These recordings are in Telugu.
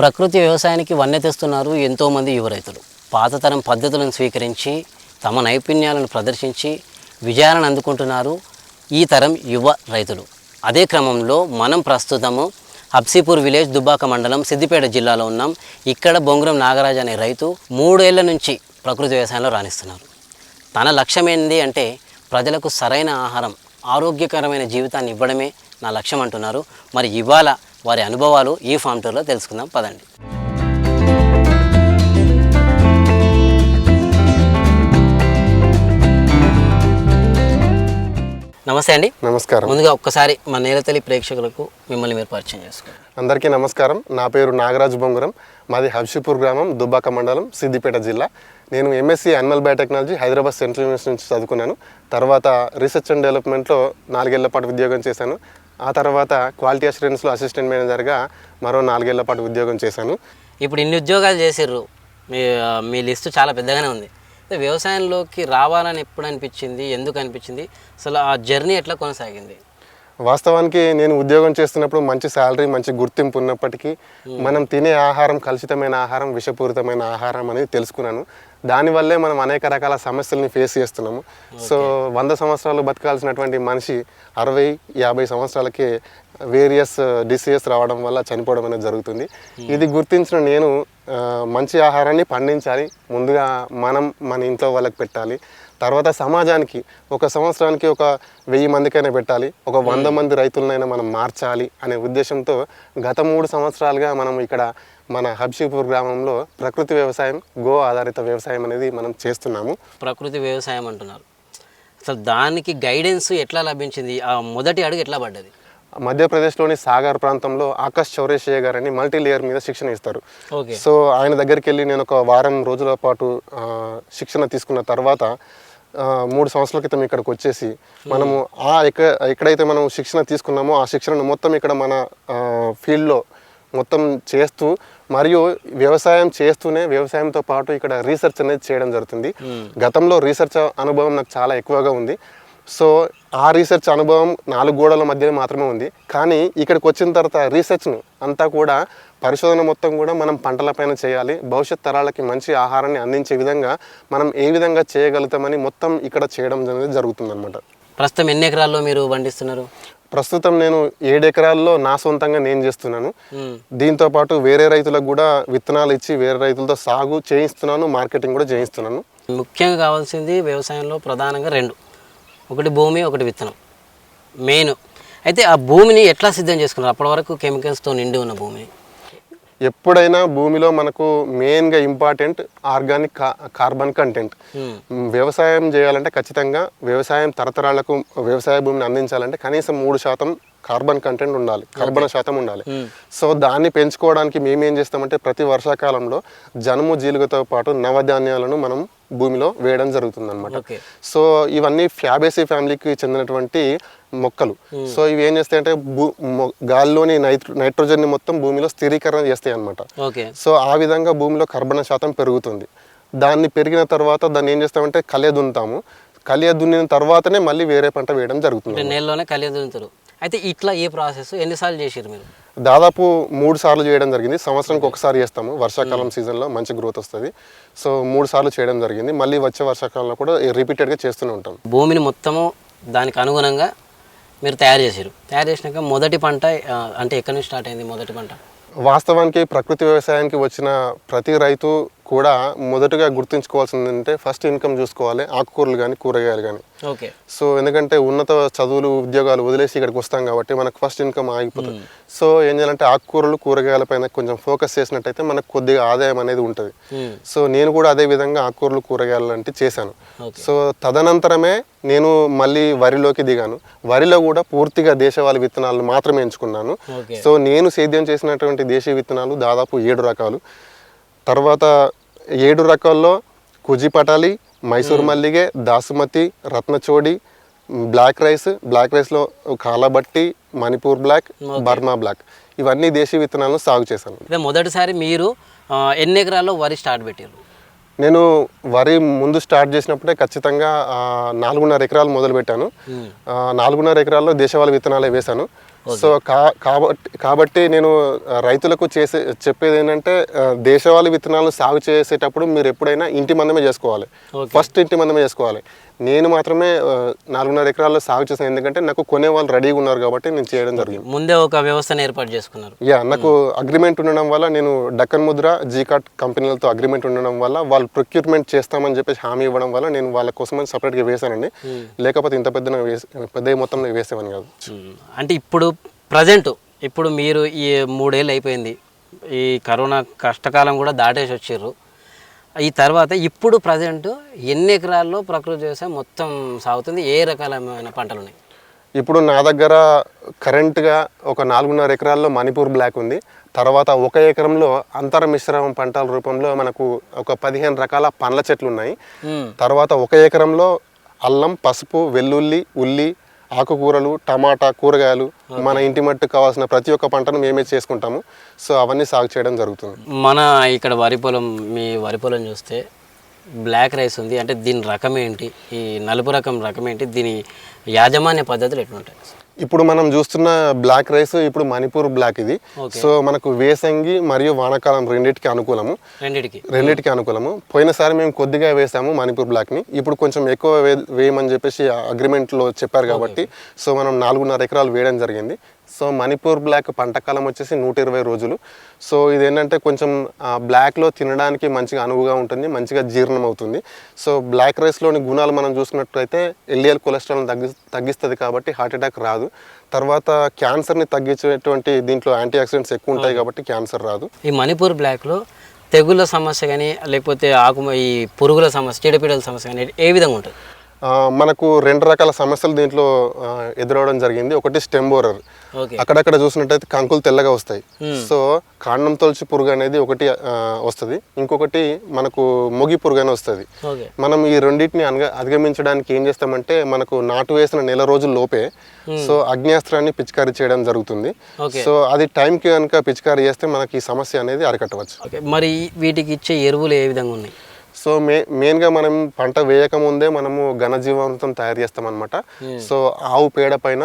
ప్రకృతి వ్యవసాయానికి వన్నె తెస్తున్నారు ఎంతోమంది యువ రైతులు. పాతతరం పద్ధతులను స్వీకరించి తమ నైపుణ్యాలను ప్రదర్శించి విజయాలను అందుకుంటున్నారు ఈ తరం యువ రైతులు. అదే క్రమంలో మనం ప్రస్తుతము హబ్సీపూర్ విలేజ్ దుబ్బాక మండలం సిద్దిపేట జిల్లాలో ఉన్నాం. ఇక్కడ బొంగురం నాగరాజ్ అనే రైతు మూడేళ్ళ నుంచి ప్రకృతి వ్యవసాయంలో రాణిస్తున్నారు. తన లక్ష్యం ఏంటి అంటే ప్రజలకు సరైన ఆహారం ఆరోగ్యకరమైన జీవితాన్ని ఇవ్వడమే నా లక్ష్యం అంటున్నారు. మరి ఇవాళ వారి అనుభవాలు ఈ ఫామ్ టూర్లో తెలుసుకుందాం పదండి. నమస్తే అండి. నమస్కారం. ముందుగా ఒక్కసారి మా నేలతల్లి ప్రేక్షకులకు మిమ్మల్ని మీరు పరిచయం చేసుకోండి. అందరికీ నమస్కారం. నా పేరు నాగరాజు బొంగురం. మాది హబ్షిపూర్ గ్రామం దుబ్బాక మండలం సిద్దిపేట జిల్లా. నేను MSc animal biotechnology Hyderabad central university నుంచి చదువుకున్నాను. తర్వాత రీసెర్చ్ అండ్ డెవలప్మెంట్లో నాలుగేళ్ళ పాటు ఉద్యోగం చేశాను. ఆ తర్వాత క్వాలిటీ అష్యూరెన్స్లో అసిస్టెంట్ మేనేజర్గా మరో నాలుగేళ్ళ పాటు ఉద్యోగం చేశాను. ఇప్పుడు ఇన్ని ఉద్యోగాలు చేసిర్రు. మీ మీ లిస్టు చాలా పెద్దగానే ఉంది. వ్యవసాయంలోకి రావాలని ఎప్పుడు అనిపించింది ఎందుకు అనిపించింది అసలు ఆ జర్నీ ఎట్లా కొనసాగింది? వాస్తవానికి నేను ఉద్యోగం చేస్తున్నప్పుడు మంచి శాలరీ మంచి గుర్తింపు ఉన్నప్పటికీ మనం తినే ఆహారం కలుషితమైన ఆహారం విషపూరితమైన ఆహారం అనేది తెలుసుకున్నాను. దానివల్లే మనం అనేక రకాల సమస్యల్ని ఫేస్ చేస్తున్నాము. సో వంద సంవత్సరాలు బతకాల్సినటువంటి మనిషి అరవై యాభై సంవత్సరాలకి వేరియస్ డిసీజెస్ రావడం వల్ల చనిపోవడం అనేది జరుగుతుంది. ఇది గుర్తించిన నేను మంచి ఆహారాన్ని పండించాలి. ముందుగా మనం మన ఇంట్లో వాళ్ళకి పెట్టాలి. తర్వాత సమాజానికి ఒక సంవత్సరానికి ఒక వెయ్యి మందికైనా పెట్టాలి. ఒక వంద మంది రైతులనైనా మనం మార్చాలి అనే ఉద్దేశంతో గత మూడు సంవత్సరాలుగా మనం ఇక్కడ మన హబ్షీపూర్ గ్రామంలో ప్రకృతి వ్యవసాయం గో ఆధారిత వ్యవసాయం అనేది మనం చేస్తున్నాము. ప్రకృతి వ్యవసాయం అంటున్నారు. అసలు దానికి గైడెన్స్ ఎట్లా లభించింది? ఆ మొదటి అడుగు ఎట్లా పడ్డది? మధ్యప్రదేశ్లోని సాగర్ ప్రాంతంలో ఆకాష్ చౌరేషయ్య గారని మల్టీ లేయర్ మీద శిక్షణ ఇస్తారు. సో ఆయన దగ్గరికి వెళ్ళి నేను ఒక వారం రోజుల పాటు శిక్షణ తీసుకున్న తర్వాత మూడు సంవత్సరాల క్రితం ఇక్కడికి వచ్చేసి మనము ఆ ఎక్క ఎక్కడైతే మనం శిక్షణ తీసుకున్నామో ఆ శిక్షణను మొత్తం ఇక్కడ మన ఫీల్డ్లో మొత్తం చేస్తూ మరియు వ్యవసాయం చేస్తూనే వ్యవసాయంతో పాటు ఇక్కడ రీసెర్చ్ అనేది చేయడం జరుగుతుంది. గతంలో రీసెర్చ్ అనుభవం నాకు చాలా ఎక్కువగా ఉంది. సో ఆ రీసెర్చ్ అనుభవం నాలుగు గోడల మధ్యనే మాత్రమే ఉంది. కానీ ఇక్కడికి వచ్చిన తర్వాత రీసెర్చ్ను అంతా కూడా పరిశోధన మొత్తం కూడా మనం పంటలపైన చేయాలి. భవిష్యత్ తరాలకి మంచి ఆహారాన్ని అందించే విధంగా మనం ఏ విధంగా చేయగలుగుతామని మొత్తం ఇక్కడ చేయడం అనేది జరుగుతుందన్నమాట. ప్రస్తుతం ఎన్ని ఎకరాల్లో మీరు పండిస్తున్నారు? ప్రస్తుతం నేను ఏడు ఎకరాల్లో నా సొంతంగా నేను చేస్తున్నాను. దీంతో పాటు వేరే రైతులకు కూడా విత్తనాలు ఇచ్చి వేరే రైతులతో సాగు చేయిస్తున్నాను మార్కెటింగ్ కూడా చేయిస్తున్నాను. ముఖ్యంగా కావాల్సింది వ్యవసాయంలో ప్రధానంగా రెండు. ఒకటి భూమి ఒకటి విత్తనం. మెయిన్. అయితే ఆ భూమిని ఎట్లా సిద్ధం చేసుకున్నారు? అప్పటి వరకు కెమికల్స్తో నిండి ఉన్న భూమిని. ఎప్పుడైనా భూమిలో మనకు మెయిన్గా ఇంపార్టెంట్ ఆర్గానిక్ కార్బన్ కంటెంట్ మ్మ్. మ్, వ్యవసాయం చేయాలంటే ఖచ్చితంగా వ్యవసాయం తరతరాలకు వ్యవసాయ భూమిని అందించాలంటే కనీసం మూడు శాతం కార్బన్ కంటెంట్ ఉండాలి కార్బన్ శాతం ఉండాలి. సో దాన్ని పెంచుకోవడానికి మేము ఏం చేస్తామంటే ప్రతి వర్షాకాలంలో జనుము జీలుగతో పాటు నవధాన్యాలను మనం భూమిలో వేయడం జరుగుతుంది అనమాట సో ఇవన్నీ ఫ్యాబేసీ ఫ్యామిలీకి చెందినటువంటి మొక్కలు. సో ఇవి ఏం చేస్తాయంటే భూ మొ- గాలిలోని నైట్రో నైట్రోజన్ని మొత్తం భూమిలో స్థిరీకరణ చేస్తాయి అనమాట సో ఆ విధంగా భూమిలో కర్బన శాతం పెరుగుతుంది. దాన్ని పెరిగిన తర్వాత దాన్ని ఏం చేస్తామంటే కలియ దున్నుతాము కలియ దున్నిన తర్వాతనే మళ్ళీ వేరే పంట వేయడం జరుగుతుంది. అంటే నేలలోనే కలియదుంతారు అయితే ఇట్లా ఏ ప్రాసెస్? ఎన్నిసార్లు చేసారు మీరు? దాదాపు మూడు సార్లు చేయడం జరిగింది. సంవత్సరానికి ఒకసారి చేస్తాము. వర్షాకాలం సీజన్లో మంచి గ్రోత్ వస్తుంది. సో మూడు సార్లు చేయడం జరిగింది. మళ్ళీ వచ్చే వర్షాకాలంలో కూడా రిపీటెడ్గా చేస్తూనే ఉంటాం. భూమిని మొత్తము దానికి అనుగుణంగా మీరు తయారు చేసారు తయారు చేసినాక మొదటి పంట అంటే ఎక్కడి నుంచి స్టార్ట్ అయింది మొదటి పంట? వాస్తవానికి ప్రకృతి వ్యవసాయానికి వచ్చిన ప్రతి రైతు కూడా మొదటగా గుర్తుంచుకోవాల్సింది ఏంటంటే ఫస్ట్ ఇన్కమ్ చూసుకోవాలి ఆకుకూరలు కానీ కూరగాయలు కానీ ఓకే. సో ఎందుకంటే ఉన్నత చదువులు ఉద్యోగాలు వదిలేసి ఇక్కడికి వస్తాం కాబట్టి మనకు ఫస్ట్ ఇన్కమ్ ఆగిపోతుంది. సో ఏం చేయాలంటే ఆకుకూరలు కూరగాయల పైన కొంచెం ఫోకస్ చేసినట్టయితే మనకు కొద్దిగా ఆదాయం అనేది ఉంటుంది. సో నేను కూడా అదే విధంగా ఆకుకూరలు కూరగాయలు లాంటివి చేశాను. సో తదనంతరమే నేను మళ్ళీ వరిలోకి దిగాను. వరిలో కూడా పూర్తిగా దేశవాళీ విత్తనాలను మాత్రమే ఎంచుకున్నాను. సో నేను సేద్యం చేసినటువంటి దేశీయ విత్తనాలు దాదాపు ఏడు రకాలు. తర్వాత ఏడు రకాల్లో కుజిపటాలి మైసూర్ మల్లిగే దాసుమతి రత్నచోడి బ్లాక్ రైస్ బ్లాక్ రైస్లో కాలబట్టి మణిపూర్ బ్లాక్ బర్మా బ్లాక్. ఇవన్నీ దేశీయ విత్తనాలను సాగు చేశాను. మొదటిసారి మీరు ఎన్ని ఎకరాల్లో వరి స్టార్ట్ పెట్టారు? నేను వరి ముందు స్టార్ట్ చేసినప్పుడే ఖచ్చితంగా నాలుగున్నర ఎకరాలు మొదలు పెట్టాను నాలుగున్నర ఎకరాల్లో దేశవాళీ విత్తనాలే వేశాను. సో కాబట్టి కాబట్టి నేను రైతులకు చేసే చెప్పేది ఏంటంటే దేశవాళీ విత్తనాలు సాగు చేసేటప్పుడు మీరు ఎప్పుడైనా ఇంటి మందమే చేసుకోవాలి. ఫస్ట్ ఇంటి మందమే చేసుకోవాలి. నేను మాత్రమే నాలుగున్నర ఎకరాల్లో సాగు చేసాను ఎందుకంటే నాకు కొనే వాళ్ళు రెడీగా ఉన్నారు కాబట్టి నేను చేయడం జరిగింది. ముందే ఒక వ్యవస్థను ఏర్పాటు చేసుకున్నారు. యా నాకు అగ్రిమెంట్ ఉండడం వల్ల నేను డక్కన్ ముద్ర జీకాట్ కంపెనీలతో అగ్రిమెంట్ ఉండడం వల్ల వాళ్ళు ప్రొక్యూర్మెంట్ చేస్తామని చెప్పేసి హామీ ఇవ్వడం వల్ల నేను వాళ్ళ కోసం సపరేట్గా వేసానండి లేకపోతే ఇంత పెద్ద పెద్ద మొత్తంలో వేసేవాని కాదు. అంటే ఇప్పుడు ప్రజెంట్ ఇప్పుడు మీరు ఈ మూడేళ్ళు అయిపోయింది. ఈ కరోనా కష్టకాలం కూడా దాటేసి వచ్చారు. ఈ తర్వాత ఇప్పుడు ప్రజెంట్ ఎన్ని ఎకరాల్లో ప్రకృతి వ్యవసాయం మొత్తం సాగుతుంది? ఏ రకాలమైన పంటలు ఉన్నాయి? ఇప్పుడు నా దగ్గర కరెంట్గా ఒక నాలుగున్నర ఎకరాల్లో మణిపూర్ బ్లాక్ ఉంది. తర్వాత ఒక ఎకరంలో అంతర మిశ్రమం పంటల రూపంలో మనకు ఒక పదిహేను రకాల పండ్ల చెట్లు ఉన్నాయి. తర్వాత ఒక ఎకరంలో అల్లం పసుపు వెల్లుల్లి ఉల్లి ఆకుకూరలు టమాటా కూరగాయలు మన ఇంటి మట్టు కావాల్సిన ప్రతి ఒక్క పంటను మేమే చేసుకుంటాము. సో అవన్నీ సాగు చేయడం జరుగుతుంది. మన ఇక్కడ వరి పొలం మీ వరి పొలం చూస్తే బ్లాక్ రైస్ ఉంది. అంటే దీని రకం ఏంటి? ఈ నలుపు రకం రకం ఏంటి? దీని యాజమాన్య పద్ధతులు ఎట్లుంటాయి? ఇప్పుడు మనం చూస్తున్న బ్లాక్ రైస్ ఇప్పుడు మణిపూర్ బ్లాక్ ఇది. సో మనకు వేసంగి మరియు వానాకాలం రెండింటికి అనుకూలము. రెండిటికి. రెండింటికి అనుకూలము. పోయినసారి మేము కొద్దిగా వేసాము మణిపూర్ బ్లాక్ని ఇప్పుడు కొంచెం ఎక్కువ వేయమని చెప్పేసి అగ్రిమెంట్లో చెప్పారు కాబట్టి సో మనం నాలుగున్నర ఎకరాలు వేయడం జరిగింది. సో మణిపూర్ బ్లాక్ పంటకాలం వచ్చేసి నూట ఇరవై రోజులు. సో ఇది ఏంటంటే కొంచెం బ్లాక్లో తినడానికి మంచిగా అనువుగా ఉంటుంది మంచిగా జీర్ణం అవుతుంది సో బ్లాక్ రైస్లోని గుణాలు మనం చూసుకున్నట్లయితే ఎల్డిఎల్ కొలెస్ట్రాల్ తగ్గి తగ్గిస్తుంది కాబట్టి హార్ట్ అటాక్ రాదు. తర్వాత క్యాన్సర్ని తగ్గించేటువంటి దీంట్లో యాంటీ ఆక్సిడెంట్స్ ఎక్కువ ఉంటాయి కాబట్టి క్యాన్సర్ రాదు. ఈ మణిపూర్ బ్లాక్లో తెగుళ్ళ సమస్య కానీ లేకపోతే ఆకు ఈ పురుగుల సమస్య చీడపీడల సమస్య కానీ ఏ విధంగా ఉంటుంది? మనకు రెండు రకాల సమస్యలు దీంట్లో ఎదురవడం జరిగింది. ఒకటి స్టెమ్ బోరర్. ఓకే. అక్కడక్కడ చూసినట్టయితే కంకులు తెల్లగా వస్తాయి. సో కాండం తొలచి పురుగు అనేది ఒకటి వస్తుంది. ఇంకొకటి మనకు మొగి పురుగు అని వస్తుంది మనం ఈ రెండింటిని అధిగమించడానికి ఏం చేస్తామంటే మనకు నాటు వేసిన నెల రోజుల లోపే సో అగ్నేస్త్రాన్ని పిచికారీ చేయడం జరుగుతుంది. సో అది టైంకి కనుక పిచికారీ చేస్తే మనకి ఈ సమస్య అనేది అరికట్టవచ్చు. మరి వీటికి ఇచ్చే ఎరువులు ఏ విధంగా ఉన్నాయి? సో మే మెయిన్గా మనం పంట వేయక ముందే మనము ఘనజీవామృతం తయారు చేస్తామన్నమాట. సో ఆవు పేడ పైన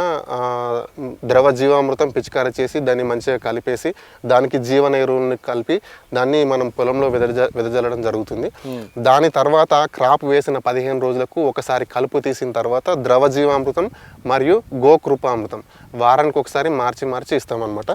ద్రవ జీవామృతం పిచికారి చేసి దాన్ని మంచిగా కలిపేసి దానికి జీవన ఎరువుని కలిపి దాన్ని మనం పొలంలో వెదజ వెదజల్లడం జరుగుతుంది. దాని తర్వాత క్రాప్ వేసిన పదిహేను రోజులకు ఒకసారి కలుపు తీసిన తర్వాత ద్రవ జీవామృతం మరియు గోకృపామృతం. వారానికి ఒకసారి మార్చి మార్చి ఇస్తామన్నమాట.